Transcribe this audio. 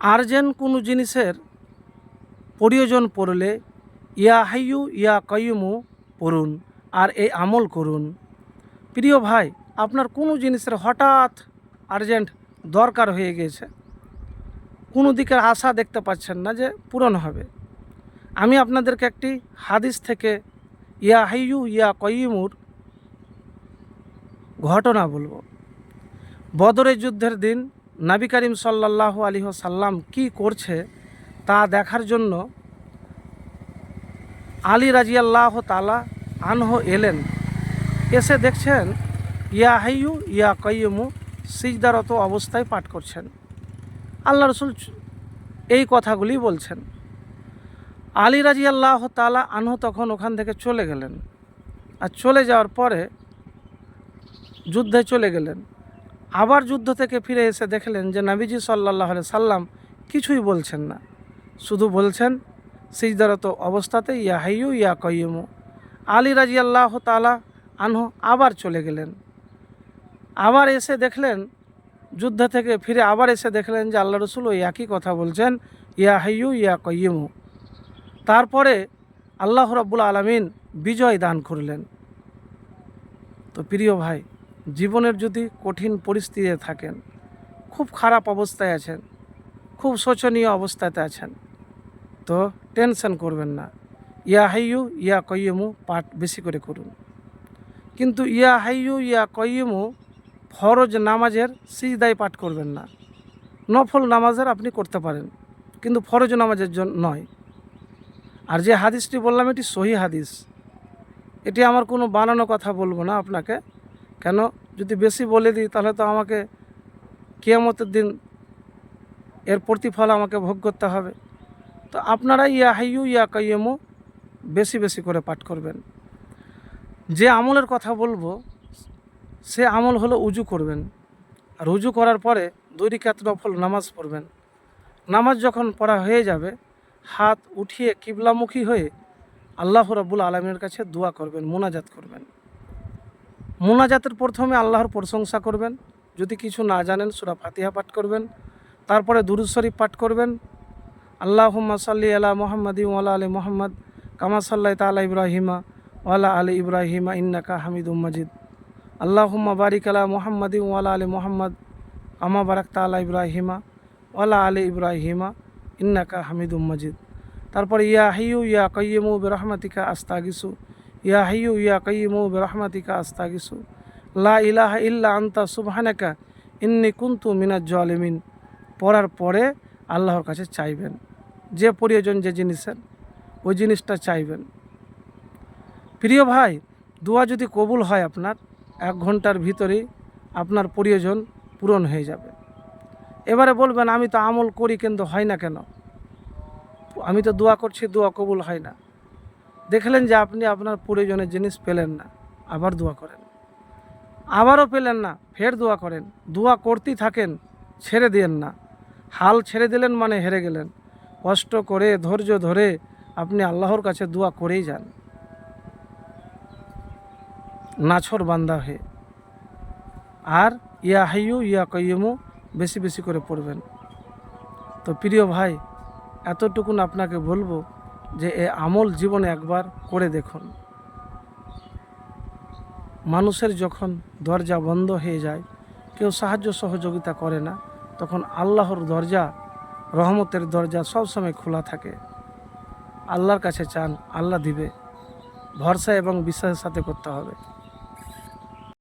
Urgent কোনো জিনিসের প্রয়োজন পড়লে ইয়া হাইয়ু, ইয়া কয়ুমু পড়ুন আর এই আমল করুন। প্রিয় ভাই, আপনার কোনো জিনিসের হঠাৎ আর্জেন্ট দরকার হয়ে গিয়েছে, কোনো দিকের আশা দেখতে পাচ্ছেন না যে পূরণ হবে। আমি আপনাদেরকে একটি হাদিস থেকে ইয়া হাইয়ু, ইয়া কয়িমুর ঘটনা বলব। বদরের যুদ্ধের দিন নাবি করিম সাল্লাহ আলী সাল্লাম কী করছে তা দেখার জন্য আলী রাজিয়াল্লাহ তালা আনহ এলেন। এসে দেখছেন, ইয়া হাইয়ু, ইয়া কয়িমু সিজদারত অবস্থায় পাঠ করছেন। আল্লাহ রসুল এই কথাগুলি বলছেন। আলী রাজি আল্লাহ তালা আনহু তখন ওখান থেকে চলে গেলেন। আর চলে যাওয়ার পরে যুদ্ধে চলে গেলেন। আবার যুদ্ধ থেকে ফিরে এসে দেখলেন যে নাবিজি সাল্লাহ সাল্লাম কিছুই বলছেন না। শুধু বলছেন, সিজদারত অবস্থাতে ইয়া হাইয়ু, ইয়া কয়িমু আলী রাজি আল্লাহ তালা আনহু আবার চলে গেলেন। আবার এসে দেখলেন, যুদ্ধ থেকে ফিরে আবার এসে দেখলেন যে আল্লাহ রসুল ওই একই কথা বলছেন, ইয়া হাইয়ু, ইয়া কয়িমু তারপরে আল্লাহ রব্বুল আলমিন বিজয় দান করলেন। তো প্রিয় ভাই জীবনের যদি কঠিন পরিস্থিতিতে থাকেন, খুব খারাপ অবস্থায় আছেন, খুব শোচনীয় অবস্থাতে আছেন, তো টেনশন করবেন না। ইয়া হাইয়ু, ইয়া কয়িমু পাঠ বেশি করে করুন। কিন্তু ইয়া হাইয়ু, ইয়া কয়িমু ফরজ নামাজের সিজদায় পাঠ করবেন না। নফল নামাজের আপনি করতে পারেন, কিন্তু ফরজ নামাজের জন্য নয়। আর যে হাদিসটি বললাম, এটি সহি হাদিস। এটি আমার কোনো বানানো কথা বলব না আপনাকে। কেন? যদি বেশি বলে দিই, তাহলে তো আমাকে কেয়ামতের দিন এর প্রতিফল আমাকে ভোগ করতে হবে। তো আপনারা ইয়া হাইয়ু, ইয়া কাইয়মু বেশি বেশি করে পাঠ করবেন। যে আমলের কথা বলব, সে আমল হলো উজু করবেন। আর উজু করার পরে দুই রিকাত নফল নামাজ পড়বেন। নামাজ যখন পড়া হয়ে যাবে, হাত উঠিয়ে কিবলামুখী হয়ে আল্লাহ রাব্বুল আলমের কাছে দোয়া করবেন, মোনাজাত করবেন। মোনাজাতের প্রথমে আল্লাহর প্রশংসা করবেন। যদি কিছু না জানেন, সুরা ফাতিহা পাঠ করবেন। তারপরে দুরুদ শরীফ পাঠ করবেন। আল্লাহ সাল্লি আলা মোহাম্মদ ওয়ালা আলী মোহাম্মদ, কামা সাল্লাহ তালা ইব্রাহিমা ওয়ালা আলী ইব্রাহিমা ইন্নাকা হামিদুম মাজিদ। আল্লাহুম্মা বারিক আলা মোহাম্মদ ওয়ালা আলী মোহাম্মদ আমা বারাক তালা ইব্রাহিমা ওয়ালা আলী ইব্রাহিমা ইন্নাকা হামিদুম মাজিদ। তারপরে ইয়া হাইয়ু ইয়া কয়িমু বেরহমাতিকা আস্তাগিসু। ইয়া হাইয়ু ইয়া কয়িমু বেরহমাতিকা আস্তাগিসু। লা ইলাহা ইল্লা আন্তা সুবহানাকা ইন্নি কুন্তু মিনাজ জালিমিন। পড়ার পরে আল্লাহর কাছে চাইবেন। যে প্রয়োজন যে জিনিসের, ওই জিনিসটা চাইবেন। প্রিয় ভাই, দোয়া যদি কবুল হয় আপনার, এক ঘণ্টার ভিতরেই আপনার প্রয়োজন পূরণ হয়ে যাবে। এবারে বলবেন, আমি তো আমল করি কিন্তু হয় না কেন? আমি তো দোয়া করছি, দোয়া কবুল হয় না। দেখলেন যে আপনি আপনার প্রয়োজনের জিনিস পেলেন না, আবার দোয়া করেন। আবারও পেলেন না, ফের দোয়া করেন। দোয়া করতেই থাকেন, ছেড়ে দিয়েন না। হাল ছেড়ে দিলেন মানে হেরে গেলেন। কষ্ট করে, ধৈর্য ধরে আপনি আল্লাহর কাছে দোয়া করেই যান। নাছর বান্দা হয়ে আর ইয়া হাইয়ু, ইয়া কয়িমু বেশি বেশি করে পড়বেন। তো প্রিয় ভাই, এতটুকুন আপনাকে বলব যে এ আমল জীবনে একবার করে দেখুন। মানুষের যখন দরজা বন্ধ হয়ে যায়, কেউ সাহায্য সহযোগিতা করে না, তখন আল্লাহর দরজা, রহমতের দরজা সবসময় খোলা থাকে। আল্লাহর কাছে চান, আল্লাহ দিবে। ভরসা এবং বিশ্বাসের সাথে করতে হবে।